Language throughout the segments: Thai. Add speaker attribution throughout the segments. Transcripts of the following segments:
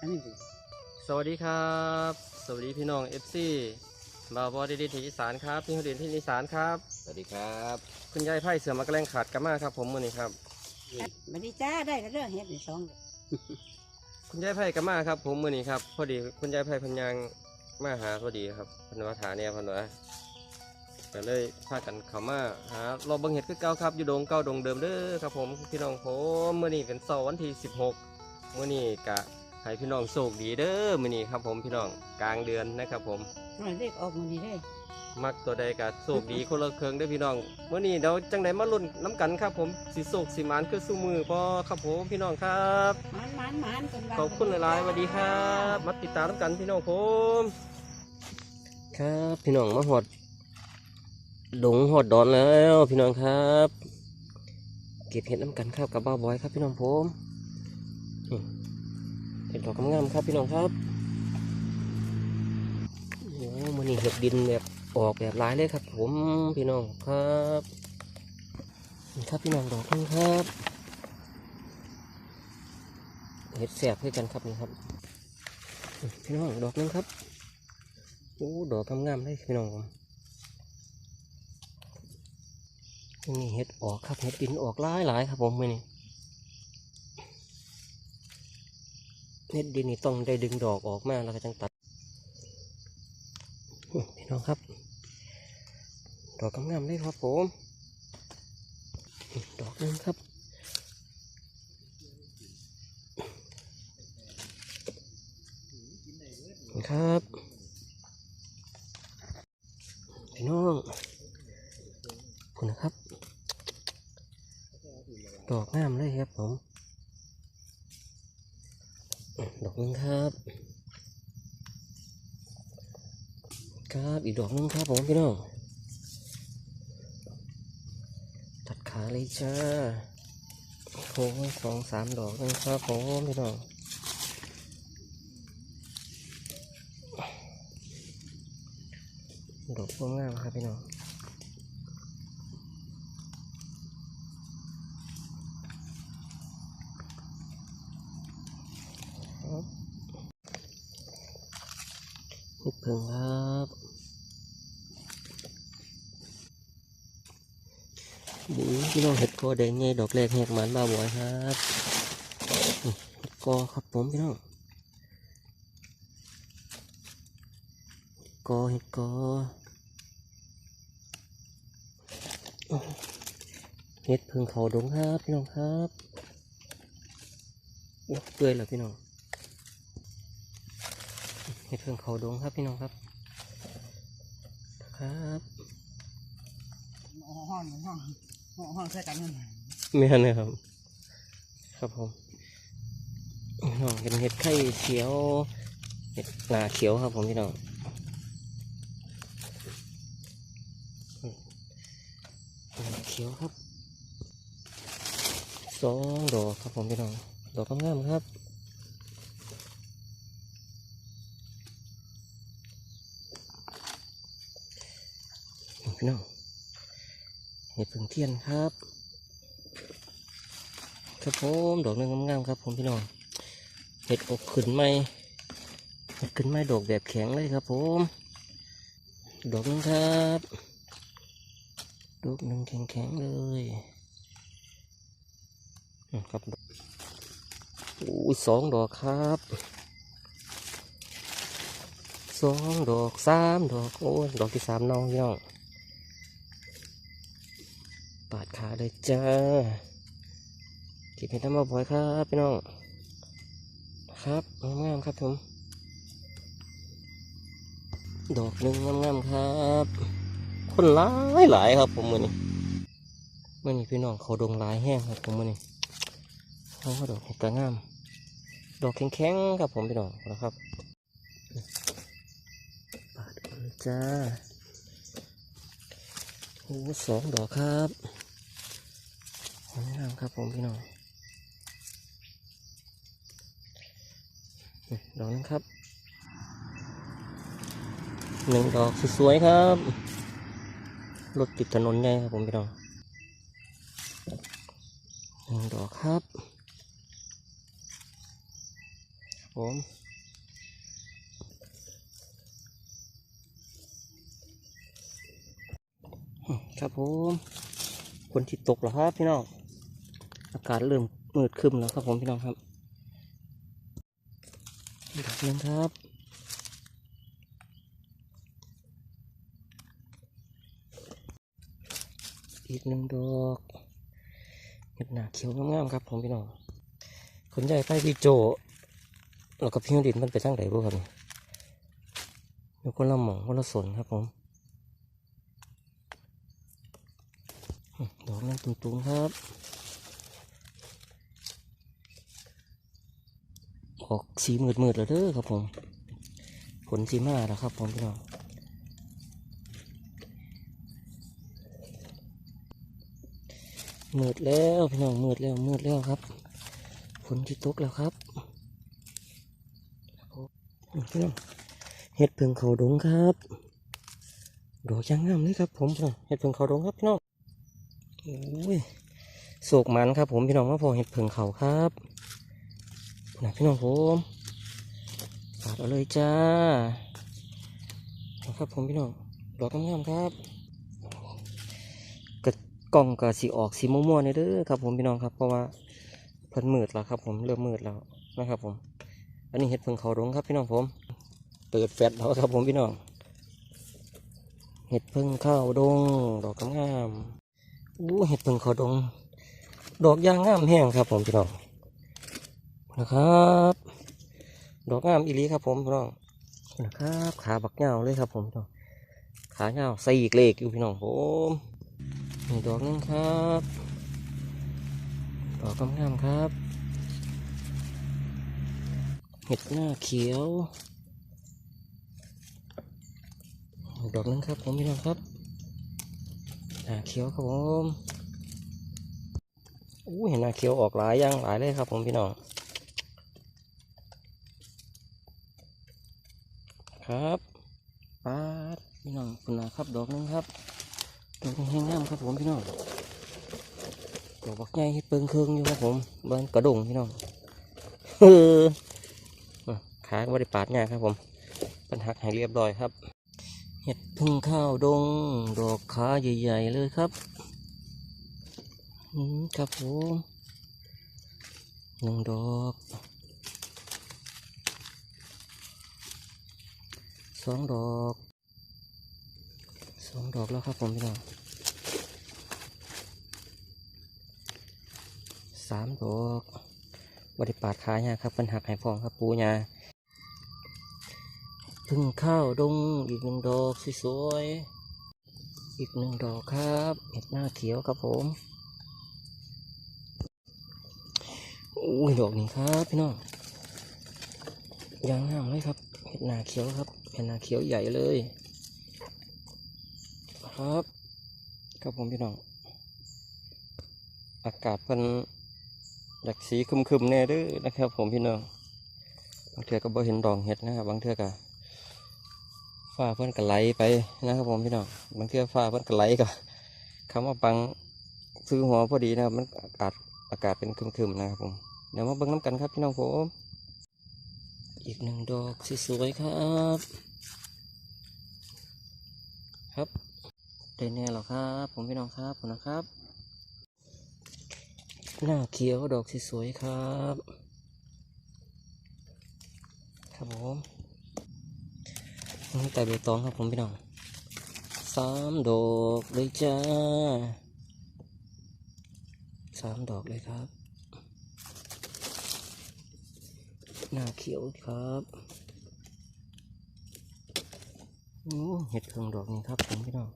Speaker 1: อันนี้ดิ
Speaker 2: สวัสดีครับ สวัสดีพี่น้องเอฟซีบาวบอดีดีที่อีสานครับพี่คนเดียนที่อีสานครับ
Speaker 3: สวัสดีครับ
Speaker 2: คุณยายไพ่เสือมากระแลงขาดกันมาครับ ผมมือนี้ครับ
Speaker 1: บัดนี้จ้าได้ก็เรื่องเฮ็ดนี่สอง
Speaker 2: คุณยายไพ่กันมาครับ ผมมือนี้ครับพอดีคุณยายไพ่เพันยังมาหาพอดีครับเพันวาถาเนี่ยเพันวาก็เลยพากันเข้ามาหารอเบังเห็ดคือเก่าครับอยู่ดงเก่าดงเดิมเด้อครับ ผมพี่น้องผมมือนี้เป็นเสาร์วันที่ 16มือนี้กะ ให้พี่น้องโชคดีเด้อมือนี้ครับผมพี่น้องกลางเดือนนะครับผม
Speaker 1: มันเรียกออกมื้อนี้ได้
Speaker 2: มักตัวใดก็โชคดีคนละเครื่องเด้อพี่น้องเมื่อนี้เดี๋ยวจังไดมาลุ้นน้ำกันครับผมสิโศกสิหมานคือสู้มือพอครับผมพี่น้องครับ
Speaker 1: หมานหมานหมานกันว่า
Speaker 2: ขอบคุณหลายๆสวัสดีครับมาติดตามน้ำกันพี่น้องผมครับพี่น้องมาหอดดงหอดดอนแล้วพี่น้องครับ เก็บเห็ดน้ำกันครับกับบ้าวบอยครับพี่น้องผมนี่ เห็ดดอกงามๆครับพี่น้องครับโอ้มันนี่เห็ดดินแบบออกแบบหลายเลยครับ ผมพี่น้องครับนี่ครับพี่น้องดอกนึงครับเห็ดแสบให้กันครับนี่ครับพี่น้องดอกนึงครับโอ้ดอกงามๆเลยพี่น้องผมนี่เห็ดออกครับเห็ดดินออกหลายหลายๆครับผมมื่อนี้ เห็ดดินนี่ต้องได้ดึงดอกออกมาแล้วก็จังตัดพี่น้องครับ ดอกงามๆเลยครับผมดอกนึงครับครับพี่น้องคุณนะครับ ดอกงามเลยครับผม ดอกหนึงครับ ครับอีกดอกนึงครับผมพี่น้องตัดขาเลยจ้าโอ้ยสองสามดอกเลยครับผมพี่น้องดอกพวงงามครับพี่น้องครับเห็ดเพิ่ง ครับดีพี่น้องเห็ดกอแดงไงดอกแรกแหกหมันบาบอยครับเห็ดกอครับผมพี่น้องกอเห็ดกอเห็ดพึ่งเขาดงครับพี่น้องครับเปื่อยแล้วพี่น้อง เห็ดพึ่งเขาดงครับพี่น้องครับ ครับ
Speaker 1: ห้องห้องห้องห้องห้องใส่กันนั่น
Speaker 2: ไม่ทันเลยครับ ครับผมพี่น้องเป็นเห็ดไข่เขียวเห็ดงาเขียวครับผมพี่น้องเขียวครับสองดอกครับผมพี่น้องดอกงามๆครับ พี่น้องเห็ดผึ่งเทียนครับครับผมดอกนึงงามๆครับผมพี่น้องเห็ดอกขึ้นไหมเห็ดขึ้นไหมดอกแบบแข็งเลยครับ ผม ดอกนึงครับลูกนึงแข็งๆเลยครับโอ้สองดอกครับสองดอกสามดอกโอ้ดอกที่สามน้องพี่น้องปาด ขาเลยจ้าเก็บเห็ดน้ำมาบ่อยครับพี่น้องครับงามๆครับผมดอกหนึ่งงามๆครับ คนหลายหลายครับผมมือนี้มือนี้พี่น้องเขาดงลายแห้งครับผมมือนี้เขาก็ดอกเห็ดกระงาม ดอกแข็งๆครับผมพี่น้องนะครับปาดกันเลยจ้าโอ้สองดอกครับ งามครับผมพี่น้องดอกนึงครับหนึ่งดอกสวยๆครับรถติดถนนใหญ่ครับผมพี่น้องหนึ่งดอกครับ ผมครับผมคนที่ตกแล้วครับพี่น้อง อากาศเริ่มมืดคึมแล้วครับผมพี่น้องครับอีกดอกหนึงครับอีกหนึ่งดอกเห็ดหนาเขียวงามๆครับผมพี่น้องคนใหญ่ไปพี่โจแล้วก็พี่ดินมันไปทางไหนบ้างครับนี่อยู่คนละหม่องคนละสนครับผมอืมดอกนั้นตุ้งๆครับ ออกสีมืดๆแล้วเด้อครับผม ผลสีมาแล้วครับผมพี่น้องมืดแล้วพี่น้องมืดแล้วมืดแล้วครับฝนที่ตกแล้วครับพี่น้องเห็ดเพิงเขาดงครับดอกยางงามเลยครับ ผมพี่น้องเห็ดเพิงเขาดงครับพี่น้องโอ้ยโศกมันครับ ผมพี่น้องว่าพอเห็ดเพิงเขาครับ นะพี่น้องผมปาดเอาเลยจ้านะครับผมพี่น้องดอกงามๆครับกล้องก็สีออกสีม่วงๆนี่เด้อครับ ผมพี่น้องครับ เพราะว่าเพิ่นมืดแล้วครับ ผมเริ่มมืดแล้วนะครับ ผม อันนี้เห็ดเพิ่งเขาดงครับ พี่น้องผม เปิดแฟลชแล้วครับ ผมพี่น้องเห็ดเพิ่งเข้าดง ดอกงามๆอู้เห็ดเพิ่งเขาดง ดอกยางงามแห้งครับ ผมพี่น้อง นะครับ ดอกงามอีหลีครับผมพี่น้องนะครับขาบักเงาเลยครับผมพี่น้องขาเงาใส่อีกเลขอยู่พี่น้องผมอีกดอกหนึงครับดอกงามๆครับเห็ดหน้าเขียวอีกดอกหนึงครับผมพี่น้องครับหน้าเขียวครับผมอู้เห็นหน้าเขียวออกหลายอยังหลายเลยครับผมพี่น้อง ครับปาดพี่น้องคุณนะครับ ดอกนึงครับ ดอกแห้งงามครับผมพี่น้อง ดอกบักใหญ่เฮ็ดเปิงเครื่องอยู่ครับผมบ้านกระดงพี่น้องเออขาก็ไม่ได้ปาดง่ายครับผมปันหักให้เรียบร้อยครับ เห็ดพึ่งข้าวดง ดอกขาใหญ่ ๆ เลยครับอืมครับผมหนึ่งดอก สองดอกสองดอกแล้วครับผมพี่น้องสามดอกบริปาดขายาครับปัญหักให้พองครับปูเน่าพึ่งข้าวดงอีกหนึ่งดอกสวยๆอีกหนึ่งดอกครับเห็ดหน้าเขียวครับผมอุ้ยดอกนี้ครับพี่น้องยางงามเลยครับ เห็ดนาเขียวครับเห็ดนาเขียวใหญ่เลย ครับครับผมพี่น้อง อากาศมันอยากสีคึมๆแน่ด้อนะครับ ผมพี่น้องบางเทือก็บ่เห็นดองเห็ดนะครับบางเทือก็ฟ้าเพิ่อนก็ไหลไปนะครับผมพี่น้องบางเทือฟ้าเพิ่อนก็ไหลก็คำว่าบังซื้อหัวพอดีนะครับมันอากาศอากาศเป็นคึมๆนะครับผมเดี๋ยวมาเบิ่งน้ำกันครับพี่น้องผม อีกหนึ่งดอกสวยๆครับ ครับได้แน่หรอครับ ผมพี่น้องครับผมนะครับ หน้าเขียวดอกสวยๆครับ ครับผมแต่ใบตองครับผมพี่น้องสามดอกเลยจ้าสามดอกเลยครับ หน้าเขียวครับโอ้เห็ดเพิงดอกนี้ครับผมพี่น้อง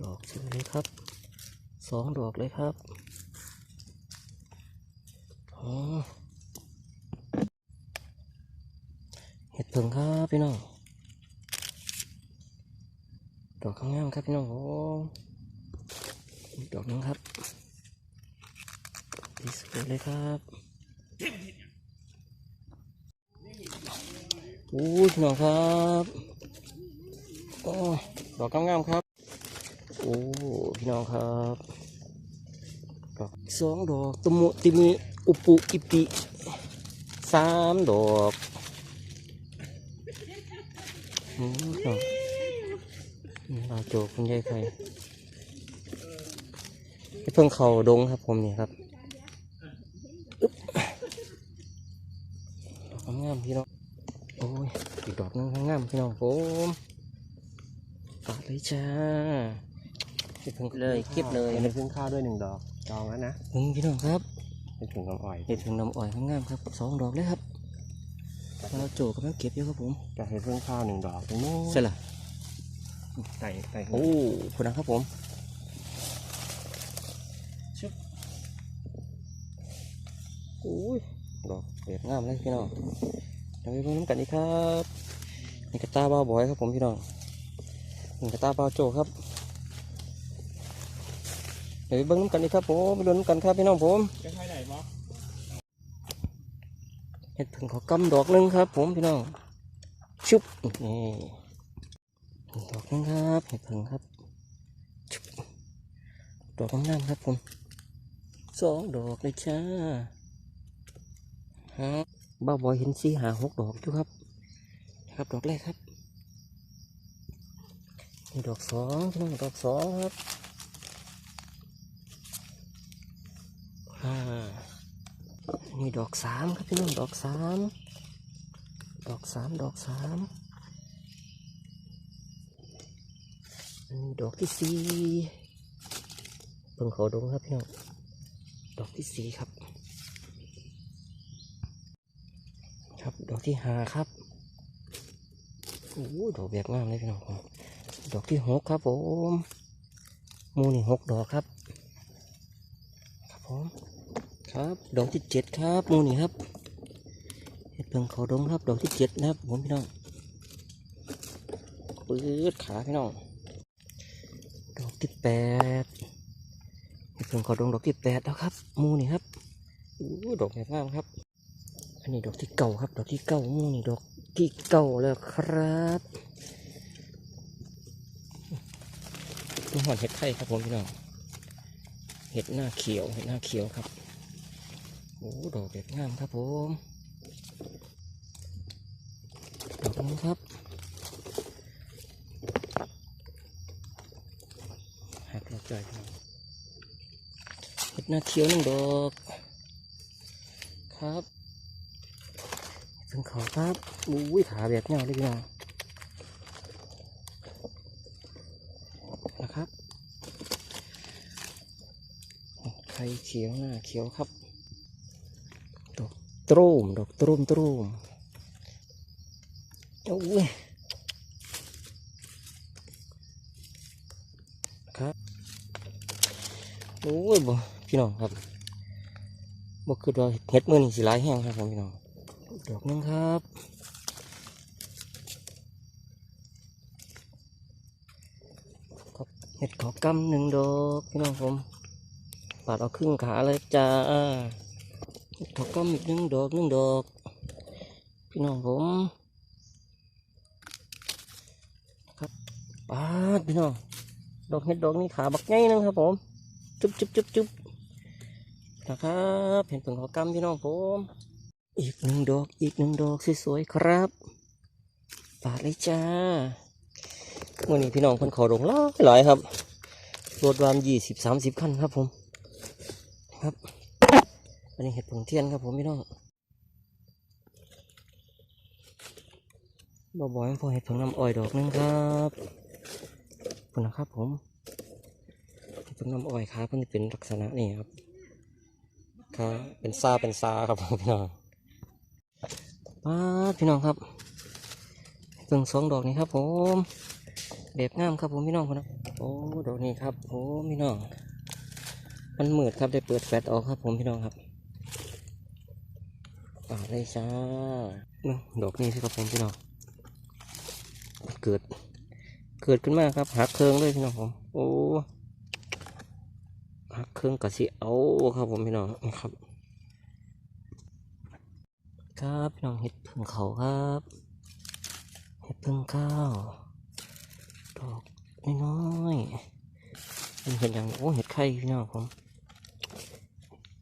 Speaker 2: ดอกสวยเลยครับสองดอกเลยครับอ๋อเห็ดเพิงครับพี่น้องดอกข้างงามครับพี่น้องโอ้ดอกนึงครับสวยเลยครับ อ้ยพี่น้องครับโอ้ยดอกงามๆครับ โอ้พี่น้องครับดอกสองดอกตมุติมิอุปุอิปิสามดอกอืมครับนี่เราโจกคุณยายไข่เพิ่งเข่าดงครับผมนี่ครับอึ๊บดอกงามๆพี่น้อง อ้ยอีกดอกหนึงงามๆพี่น้องผมปาดเลยจ้าเพิ่งเลยเก็บเลย
Speaker 3: เป็นพึ่งข้าวด้วยหนึ่งดอกจองแล้วนะ
Speaker 2: หึงพี่น้องครับ
Speaker 3: เป็นถุงน้ำอ้อย
Speaker 2: เห็ดถึงน้ำอ้อยงามๆครับสองดอกเลยครับเราโจกำลังเก็บอยู่ครับผม
Speaker 3: จะให้พึ่งข้าวหนึ่งดอกตรงนู้น
Speaker 2: ใช่ละ
Speaker 3: ไต่ไต่
Speaker 2: โอ้คุณนะครับผมโอ้ยดอกเด็ดงามเลยพี่น้อง เดี๋ยวไปเบิ่งน้ำกันดีครับนี่กระตาบ้าบอยครับผมพี่น้องนี่กระตาบ้าโจครับเดี๋ยวไปเบิ่งน้ำกันดีครับผมไปดูน้ำกันครับพี่น้องผม
Speaker 3: จะให้ไหนมั้ง
Speaker 2: เห็ดผึ่งขอกำดอกหนึงครับ ผมพี่น้องชุบนี่ดอกนึงครับเห็ดผึ่งครับชุบดอกงามครับผมสองดอกเลยจ้าฮะ บ้าบอยเห็นสีหาหกดอกอยู่ครับครับดอกแรกครับนี่ดอกสองพี่น้องดอกสองครับนี่ดอกสามครับพี่น้องดอกสามดอกสามดอกสามนนี้ดอกที่สี่เพิ่งเขาดงครับพี่น้องดอกที่สี่ครับ ครับดอก ที่ห้าครับโอ้ดอกแบบงามเลยพี่น้องผมดอกที่หกครับผมมูนี่หกดอกครับ ครับผมครับดอกที่เจ็ดครับมูนี่ครับเห็ดเพิงเขาดงครับดอกที่เจ็ดนะครับผมพี่น้องปื๊ดขาพี่น้องดอกที่แปดเห็ดเพิงเขาดงดอกที่แปดแล้วครับ มูนี่ครับอู้ดอกแบบงามครับ อันนี้ดอกที่เก่าครับ ดอกที่เก่าหมูนี่ดอกที่เก่าแล้วครับตัวหอนเห็ดไข่ครับผมพี่น้องเห็ดหน้าเขียวเห็ดหน้าเขียวครับโอ้ดอกแบบงามครับผมดอกนี้ครับหักดอกใจครับเห็ดหน้าเขียวหนึ่งดอกครับ ถึงเขาครับอุ้ยขาแบบเงาเลยพี่น้องนะครับไข่เขียวหน้าเขียวครับ ดอกตรูมดอกตรูมตรูมโอ้ยครับโอ้ยบ่พี่น้องครับบ่คือว่าเห็ดมือนี่สิหลายแห้งครับพี่น้อง ดอกหนึงครับเห็ดขอกำหนึ่งดอกพี่น้องผมปาดเอาครึ่งขาเลยจ้าถกกำอีกหนึ่งดอกหนึ่งดอก พี่น้องผมครับปาดพี่น้องดอกเห็ดดอกนี้ขาบักใหญ่นึงครับผมจุ๊บจุ๊บจุ๊บจุ๊บนะครับเห็นผลขอกำพี่น้องผม อีกหนึ่งดอก อีกหนึ่งดอกสวยๆครับปาดเลยจ้าวันนี้พี่น้องคนขอลงหลายหลายครับรถวามยี่สิบสามสิบคันครับผม ครับอันนี้เห็ดผงเทียนครับผมพี่น้องบ่บ่อยพอเห็ดผงน้ำอ้อยดอกหนึงครับคุณนะครับผมเห็ดผงน้ำอ้อยครับมันเป็นลักษณะนี้ครับครับเป็นซาเป็นซาครับผมพี่น้อง ป้าพี่น้องครับเห็ดผงสองดอกนี้ครับ ผมแบบงามครับผมพี่น้องคนนะโอ้ดอกนี้ครับโอ้พี่น้อง มันมืดครับได้เปิดแฟลชออกครับ ผมพี่น้องครับป่าดเลยจ้าดอกนี้สิครับผมพี่น้องเกิด เกิดขึ้นมาครับหักเครื่องเลยพี่น้องผมโอ้หักเครื่องกระสิเอาครับผมพี่น้องครับ ครับพี่น้องเห็ดพึ่งเขาครับเห็ดพึ่งข้าวดอกน้อยๆเป็นเห็ดอย่างโอ้เห็ดไข่พี่น้องผม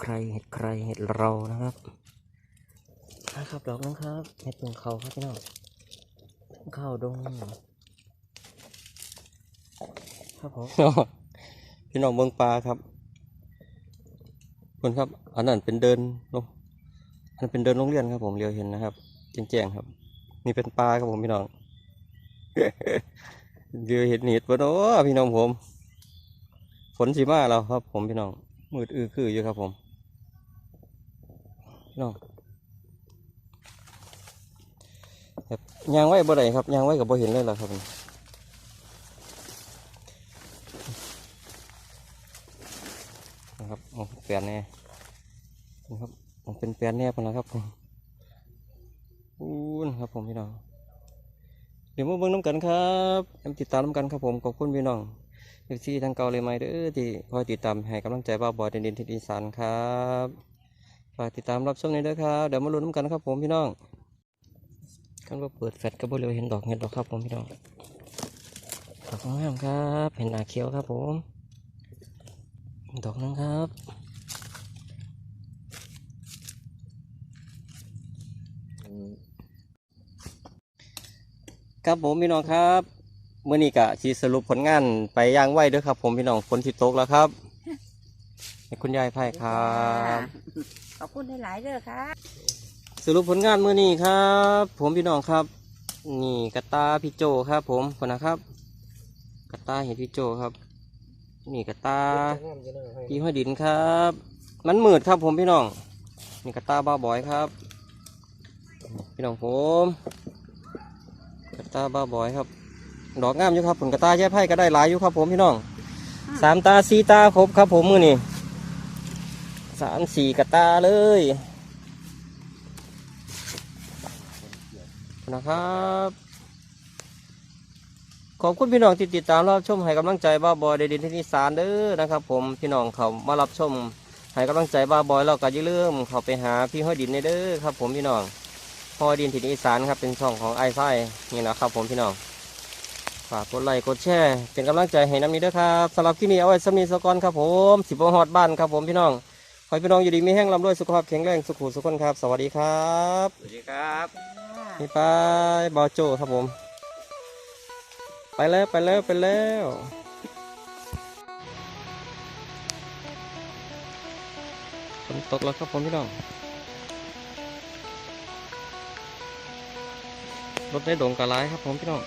Speaker 2: ใครเห็ดใครเห็ดเรานะครับนะครับดอกนึงครับเห็ดเพิงเขาครับพี่น้องเข้าวดงครับผมพี่น้องเมืองปลาครับคนครับ อันนั้นเป็นเดินลง อันนั้นเป็นเดินโรงเรียนครับผมเรียวเห็นนะครับแจ้งๆครับ นี่เป็นปลาครับผมพี่น้องเรือเห็ดหนีดปะเนาะพี่น้องผม ฝนสีมาแล้วครับ ผมพี่น้องมืดอื้อคืออยู่ครับผมพี่น้องแบบยางไว้บ่ได้ครับยางไว้กับบ่เห็นเลยล่ะครับนะครับอ๋อแปลนแน่นะครับ ผมเป็นแปลนแน่พอแล้วครับผมอู้นะครับผมพี่น้อง เดี๋ยวมาเบิ่งน้ำกันครับแอมติดตามน้ำกันครับผมขอบคุณพี่น้องเอฟซีทางเกาเลยไหมเด้อที่คอยติดตามให้กำลังใจบ้าบอยเด่นๆที่อีสานครับฝากติดตามรับชมในอยเด้อครับเดี๋ยวมาลุ้นน้ำกันครับผมพี่น้องกันว่าเปิดแฟลชก็บ่เร็วเห็นดอกเห็ดดอกครับผมพี่น้องดอกงามครับเห็นหนาเขียวครับผม ดอกนึงครับ ครับผมพี่น้องครับเมื่อนี้กะชีสรุปผลงานไปย่างไหวเด้อครับ ผมพี่น้องฝนสิตกแล้วครับให้คุณยายไพ่ครับ
Speaker 1: ขอบคุณหลายๆเด้อค่ะ
Speaker 2: สรุปผลงานมื้อนี้ครับ ผมพี่น้องครับ นี่กระตาพี่โจครับ ผมคนนะครับ กระตาเห็นพี่โจครับ นี่กระตาพี่ห้อยดินครับ มันมืดครับผมพี่น้อง นี่กระตาบ้าบอยครับ พี่น้องผม กระตาบ้าบอยครับ ดอกงามอยู่ครับผลกระตาแย่ไพ่ก็ได้หลายอยู่ครับผมพี่น้องสามตาสี่ตาครบครับผมมือนี่สามสี่กระตาเลยนะครับขอบคุณพี่น้องที่ติดตามรับชมให้กำลังใจบ้าบอยในดินที่นิสานเด้อนะครับผมพี่น้องเขามารับชมให้กำลังใจบ้าบอยเราก็อย่าลืมเขาไปหาพี่ห้อยดินในเด้อครับ ผมพี่น้อง ห้อยดินที่นิสานครับเป็นช่องของไอ้ไส้นี่นะครับผมพี่น้องฝากกดไลค์กดแชร์เป็นกำลังใจให้น้ำนี้เด้อครับสำหรับที่นี่เอาไว้สำนีสกอนครับผมสิบหอดบ้านครับผมพี่น้องขอให้พี่น้องอยู่ดีมีแห้งลำด้วยสุขภาพแข็งแรงสุขุสุขคนครับ สวัสดีครับสวัสดีครับนี่ไปบอโจครับผม ไปแล้วไปแล้วไปแล้วฝนตกแล้วครับผมพี่น้อง รถได้โด่งกระไรครับผมพี่น้อง